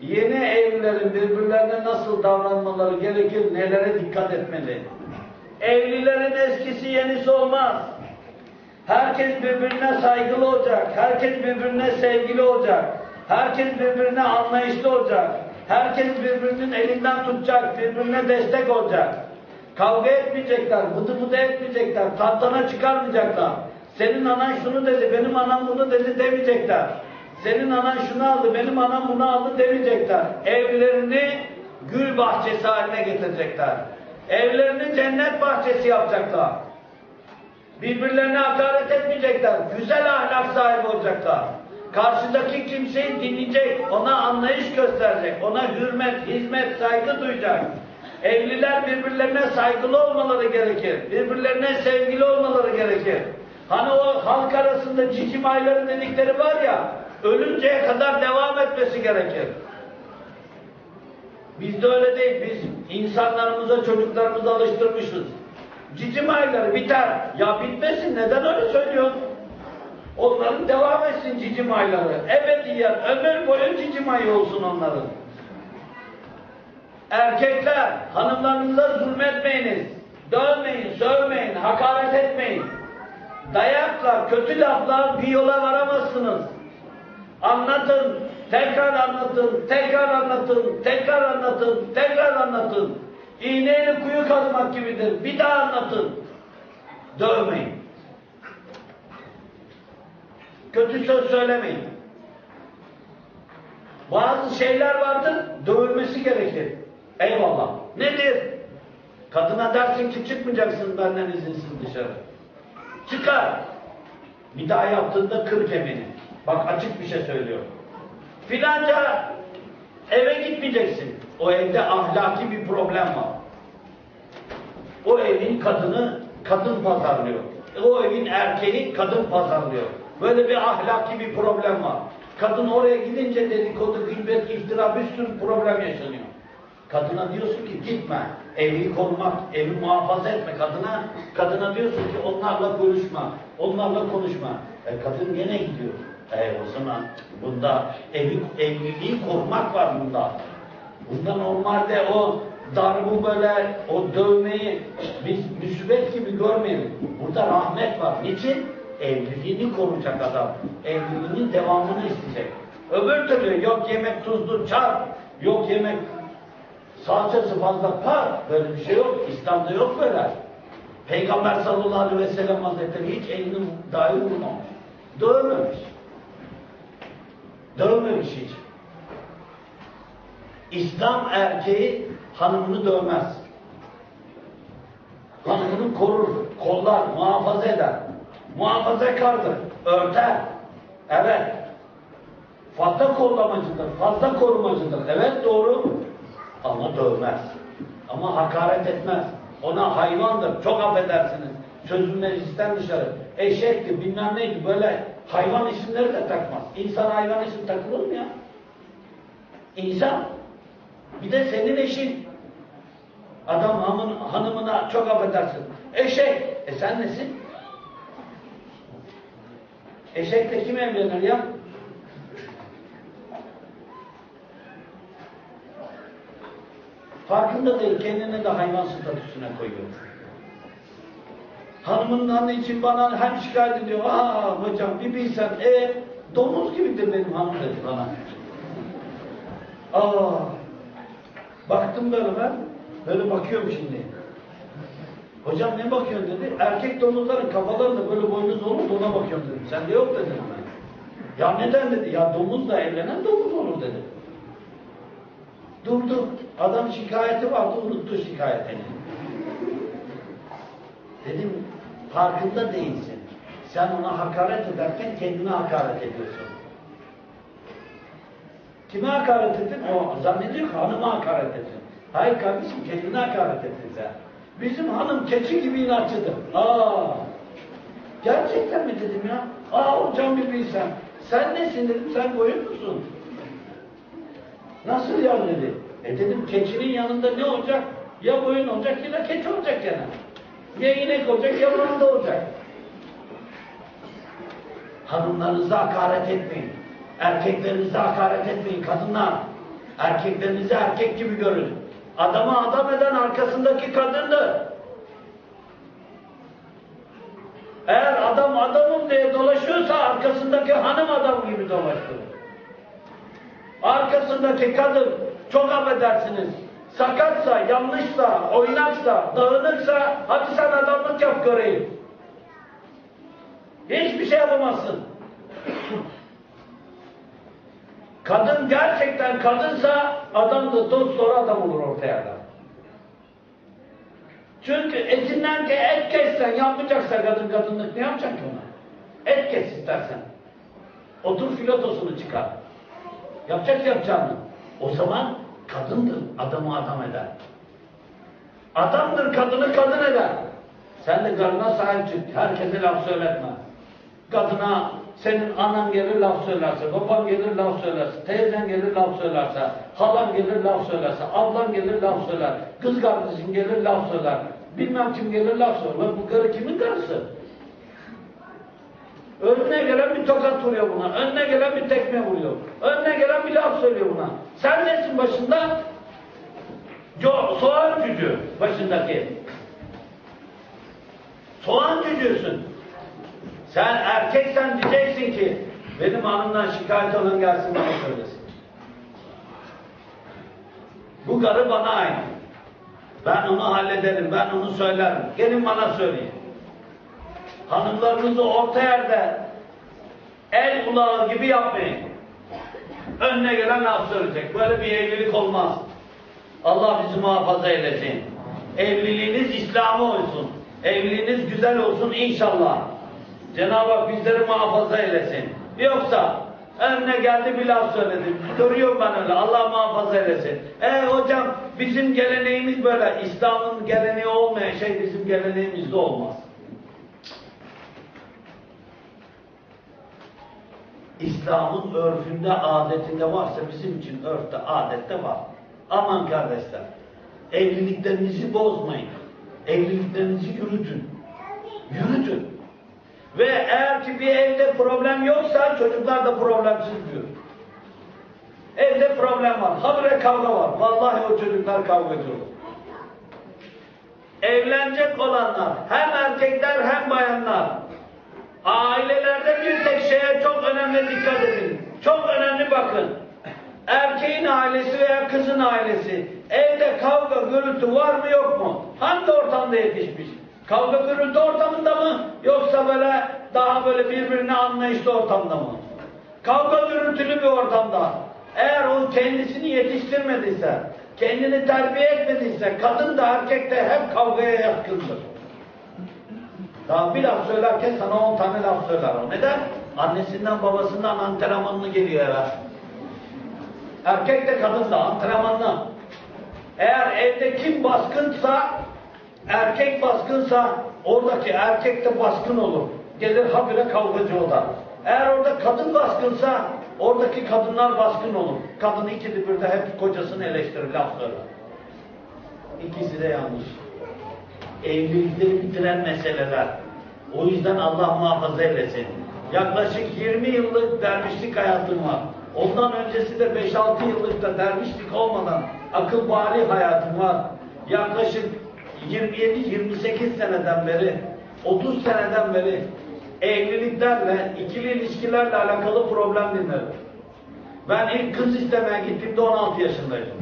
Yeni evlilerin birbirlerine nasıl davranmaları gerekir, nelere dikkat etmeli? Evlilerin eskisi yenisi olmaz. Herkes birbirine saygılı olacak. Herkes birbirine sevgili olacak. Herkes birbirine anlayışlı olacak. Herkes birbirinin elinden tutacak. Birbirine destek olacak. Kavga etmeyecekler. Bıdı bıdı etmeyecekler. Tantana çıkarmayacaklar. Senin anan şunu dedi, benim anam bunu dedi demeyecekler. Senin anan şunu aldı, benim anam bunu aldı demeyecekler. Evlerini gül bahçesi haline getirecekler. Evlerini cennet bahçesi yapacaklar. Birbirlerine hakaret etmeyecekler. Güzel ahlak sahibi olacaklar. Karşıdaki kimseyi dinleyecek, ona anlayış gösterecek, ona hürmet, hizmet, saygı duyacak. Evliler birbirlerine saygılı olmaları gerekir. Birbirlerine sevgili olmaları gerekir. Hani o halk arasında cicim ayları dedikleri var ya, ölünceye kadar devam etmesi gerekir. Bizde öyle değil. Biz insanlarımıza, çocuklarımıza alıştırmışız. Cicim ayları biter. Ya bitmesin. Neden öyle söylüyorsun? Onların devam etsin cicim ayları. Ebediyen, ömür boyu cicim ayı olsun onların. Erkekler, hanımlarınıza zulmetmeyiniz. Dövmeyin, sövmeyin, hakaret etmeyin. Dayakla, kötü lafla bir yola varamazsınız. Anlatın, tekrar anlatın, tekrar anlatın, tekrar anlatın, tekrar anlatın. İğneyle kuyu kazmak gibidir. Bir daha anlatın. Dövmeyin. Kötü söz söylemeyin. Bazı şeyler vardır, dövülmesi gerekir. Eyvallah. Nedir? Kadına dersin ki çıkmayacaksın benden izinsiz dışarı. Çıkar. Bir daha yaptığında kır kemiğini. Bak açık bir şey söylüyorum. Filanca eve gitmeyeceksin. O evde ahlaki bir problem var. O evin kadını kadın pazarlıyor. O evin erkeği kadın pazarlıyor. Böyle bir ahlaki bir problem var. Kadın oraya gidince dedikodu, gıybet, iftira bir sürü problem yaşanıyor. Kadına diyorsun ki gitme. Evi korumak, evi muhafaza etme kadına. Kadına diyorsun ki onlarla konuşma, onlarla konuşma. E, kadın gene gidiyor. E, o zaman bunda evi, evliliği korumak var bunda. Bunda normalde o darbu böyle, o dövmeyi biz müsibet gibi görmeyelim. Burada rahmet var. Niçin? Evliliğini koruyacak adam. Evliliğinin devamını isteyecek. Öbür türlü yok yemek tuzlu çarp, yok yemek salçası fazla par. Böyle bir şey yok. İslam'da yok böyle. Peygamber sallallahu aleyhi ve sellem hazretleri hiç elini dahi vurmamış. Dövmemiş. Dövmemiş hiç. İslam erkeği hanımını dövmez. Hanımını korur, kollar, muhafaza eder. Muhafazakardır, örter. Evet. Fazla kollamacıdır, fazla korumacıdır. Evet doğru. Ama dövmez. Ama hakaret etmez. Ona hayvandır. Çok affedersiniz. Sözün meclisten dışarı. Eşekti, bilmem neydi. Böyle hayvan isimleri de takmaz. İnsan hayvan isim takılır mı ya? İnsan. Bir de senin eşin. Adam hanımın, hanımına çok affedersin. Eşek. E sen nesin? Eşekle kim evlenir ya? Farkında değil, kendini de hayvan statüsüne koyuyor. Hanımından için bana hem şikayet ediyor, aa hocam bir bilsen, e domuz gibidir benim hanım dedi bana. Aa, baktım böyle ben, böyle bakıyorum şimdi. Hocam ne bakıyorsun dedi, erkek domuzların kafalarında böyle boynuz olur da ona bakıyorum dedim. Sen de yok dedim ben. Ya neden dedi, ya domuzla evlenen domuz olur dedi. Durdu. Adam şikayeti vardı, unuttu şikayetini. Dedim, farkında değilsin. Sen ona hakaret ederken kendine hakaret ediyorsun. Kime hakaret ettin? O zannediyor ki hanıma hakaret ettin. Hayır kardeşim, kendine hakaret ettin sen. Bizim hanım keçi gibi inatçıdır. Aa, gerçekten mi dedim ya? Aa hocam bir bilsem. Sen nesin dedim, sen boyun musun? Nasıl ya dedi. E dedim keçinin yanında ne olacak? Ya boyun olacak ya da keçi olacak gene. Ya inek olacak ya da olacak. Hanımlarınıza hakaret etmeyin. Erkeklerinize hakaret etmeyin kadınlar. Erkeklerinizi erkek gibi görün. Adamı adam eden arkasındaki kadındır. Eğer adam adamım diye dolaşıyorsa arkasındaki hanım adam gibi dolaşıyor. Arkasındaki kadın çok affedersiniz sakatsa, yanlışsa, oynaksa, dağınıksa hadi sen adamlık yap göreyim. Hiçbir şey yapamazsın. Kadın gerçekten kadınsa adam da dost sonra adam olur ortaya da. Çünkü etinden ki et kessen yapmayacaksa kadın kadınlık ne yapacak ki ona? Et kes istersen. Otur filotosunu çıkar. Yapacak yapacağını. O zaman kadındır adamı adam eder. Adamdır kadını kadın eder. Sen de karına sahip çık. Herkese laf söyletme. Kadına senin anan gelir laf söylerse, baban gelir laf söylerse, teyzen gelir laf söylerse, halan gelir laf söylerse, ablan gelir laf söyler, kız kardeşin gelir laf söyler, bilmem kim gelir laf söyler. Bu karı kimin karısı? Önüne gelen bir tokat vuruyor buna, önüne gelen bir tekme vuruyor, önüne gelen bir laf söylüyor buna. Sen nesin başında? Co soğan cücü başındaki. Soğan cücüsün. Sen erkeksen diyeceksin ki benim hanımdan şikayet olan gelsin bana söylesin. Bu karı bana ait. Ben onu hallederim, ben onu söylerim. Gelin bana söyleyin. Hanımlarınızı orta yerde el kulağı gibi yapmayın. Önüne gelen laf söyleyecek. Böyle bir evlilik olmaz. Allah bizi muhafaza eylesin. Evliliğiniz İslam'a olsun. Evliliğiniz güzel olsun inşallah. Cenab-ı Hak bizleri muhafaza eylesin. Yoksa önüne geldi bir laf söyledi. Görüyorum ben öyle. Allah muhafaza eylesin. E hocam bizim geleneğimiz böyle. İslam'ın geleneği olmayan şey bizim geleneğimizde olmaz. İslam'ın örfünde, adetinde varsa bizim için örfte, adette var. Aman kardeşler, evliliklerinizi bozmayın. Evliliklerinizi yürütün. Yürütün. Ve eğer ki bir evde problem yoksa çocuklar da problemsiz büyür. Evde problem var. Habire kavga var. Vallahi o çocuklar kavga ediyor. Evlenecek olanlar hem erkekler hem bayanlar ailelerde bir tek şeye çok önemli dikkat edin. Çok önemli bakın. Erkeğin ailesi veya kızın ailesi evde kavga gürültü var mı yok mu? Hangi ortamda yetişmiş? Kavga gürültü ortamında mı? Yoksa böyle daha böyle birbirine anlayışlı ortamda mı? Kavga gürültülü bir ortamda. Eğer o kendisini yetiştirmediyse, kendini terbiye etmediyse, kadın da erkek de hep kavgaya yatkındır. Daha bir laf söylerken sana on tane laf söyler o. Neden? Annesinden babasından antrenmanını geliyor eve. Erkek de kadın da antrenmanlı. Eğer evde kim baskınsa, erkek baskınsa oradaki erkek de baskın olur. Gelir habire kavgacı o da. Eğer orada kadın baskınsa oradaki kadınlar baskın olur. Kadın ikili bir de hep kocasını eleştirir, laf söyler. İkisi de yanlış. Evlilikleri bitiren meseleler. O yüzden Allah muhafaza eylesin. Yaklaşık 20 yıllık dervişlik hayatım var. Ondan öncesi de 5-6 yıllık da dervişlik olmadan akıl bari hayatım var. Yaklaşık 27-28 seneden beri, 30 seneden beri evliliklerle, ikili ilişkilerle alakalı problem dinlerim. Ben ilk kız istemeye gittiğimde 16 yaşındaydım.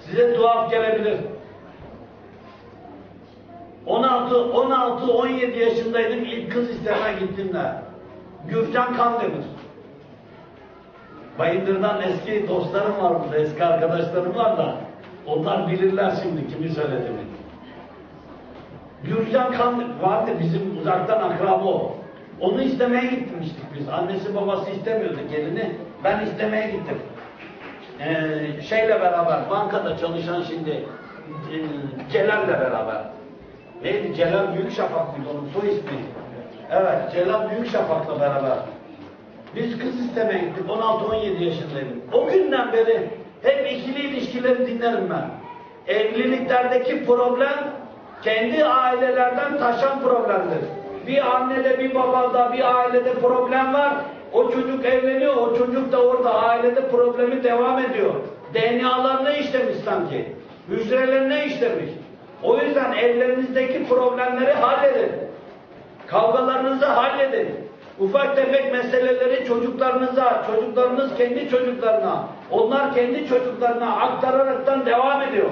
Size tuhaf gelebilir. 16, 16, 17 yaşındaydım ilk kız istemeye gittiğimde. Gürcan Kandemir. Bayındır'dan eski dostlarım var burada, eski arkadaşlarım var da onlar bilirler şimdi kimi söylediğimi. Gürcan Kandemir vardı bizim uzaktan akraba o. Onu istemeye gitmiştik biz. Annesi babası istemiyordu gelini. Ben istemeye gittim. Ee, şeyle beraber, bankada çalışan şimdi e, Celal'le beraber. Neydi? Celal Büyükşafak mıydı onun soy ismi? Evet, Celal Büyükşafak'la beraber. Biz kız istemeye gittik, 16-17 yaşındaydım. O günden beri hep ikili ilişkileri dinlerim ben. Evliliklerdeki problem, kendi ailelerden taşan problemdir. Bir annede, bir babada, bir ailede problem var. O çocuk evleniyor, o çocuk da orada ailede problemi devam ediyor. DNA'larını işlemiş sanki. Hücrelerine işlemiş. O yüzden evlerinizdeki problemleri halledin. Kavgalarınızı halledin. Ufak tefek meseleleri çocuklarınıza, çocuklarınız kendi çocuklarına, onlar kendi çocuklarına aktararaktan devam ediyor.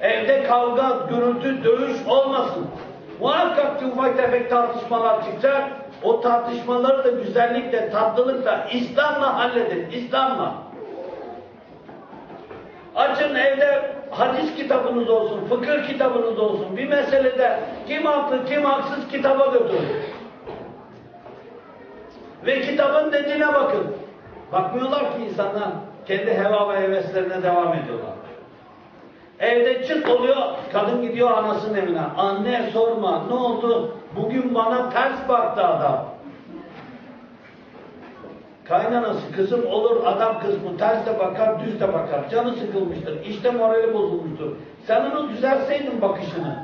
Evde kavga, gürültü, dövüş olmasın. Muhakkak ki ufak tefek tartışmalar çıkacak. O tartışmaları da güzellikle, tatlılıkla, İslam'la halledin. İslam'la. Açın evde hadis kitabınız olsun, fıkıh kitabınız olsun. Bir meselede kim haklı, kim haksız kitaba götürün. Ve kitabın dediğine bakın. Bakmıyorlar ki insanlar kendi heva ve heveslerine devam ediyorlar. Evde çıt oluyor, kadın gidiyor anasının evine. Anne sorma, ne oldu? Bugün bana ters baktı adam. Kaynanası kızım olur adam kısmı ters de bakar düz de bakar. Canı sıkılmıştır. İşte morali bozulmuştur. Sen onu düzelseydin bakışını.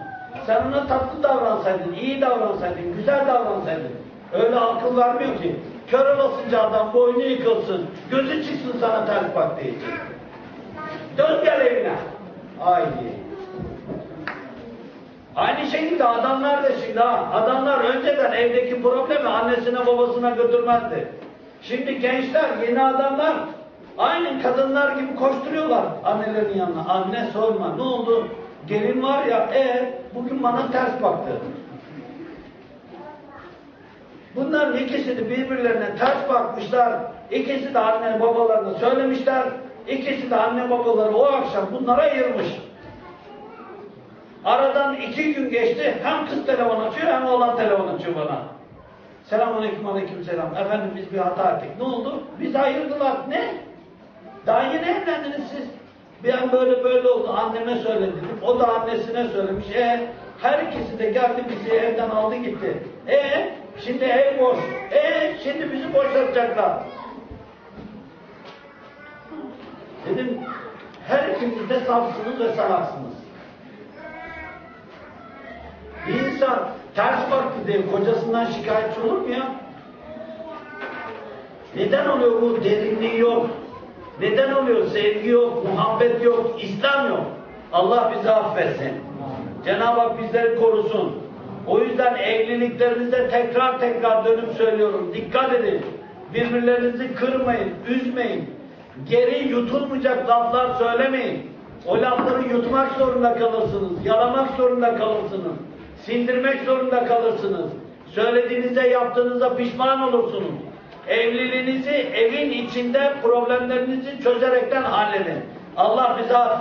Sen ona tatlı davransaydın, iyi davransaydın, güzel davransaydın. Öyle akıl vermiyor ki. Kör olasınca adam boynu yıkılsın. Gözü çıksın sana ters baktığı için. Dön gel evine. Haydi. Aynı şekilde adamlar da şimdi ha. Adamlar önceden evdeki problemi annesine babasına götürmezdi. Şimdi gençler, yeni adamlar aynı kadınlar gibi koşturuyorlar annelerin yanına. Anne sorma ne oldu? Gelin var ya e bugün bana ters baktı. Bunların ikisi de birbirlerine ters bakmışlar. İkisi de anne babalarına söylemişler. İkisi de anne babaları o akşam bunlara ayırmış. Aradan iki gün geçti. Hem kız telefon açıyor hem oğlan telefon açıyor bana. Selamünaleyküm aleyküm selam. Efendim biz bir hata ettik. Ne oldu? Biz ayırdılar. Ne? Daha yeni evlendiniz siz. Bir an böyle böyle oldu. Anneme söyledim. O da annesine söylemiş. E her ikisi de geldi bizi evden aldı gitti. E şimdi ev boş. E şimdi bizi boşaltacaklar. Dedim her ikiniz de safsınız ve salaksınız. Bir insan ters baktı diye kocasından şikayetçi olur mu ya? Neden oluyor bu derinliği yok? Neden oluyor sevgi yok, muhabbet yok, İslam yok? Allah bizi affetsin. Cenab-ı Hak bizleri korusun. O yüzden evliliklerinizde tekrar tekrar dönüp söylüyorum. Dikkat edin. Birbirlerinizi kırmayın, üzmeyin. Geri yutulmayacak laflar söylemeyin. O lafları yutmak zorunda kalırsınız. Yalamak zorunda kalırsınız. Sindirmek zorunda kalırsınız. Söylediğinizde yaptığınızda pişman olursunuz. Evliliğinizi evin içinde problemlerinizi çözerekten halledin. Allah bizi affet.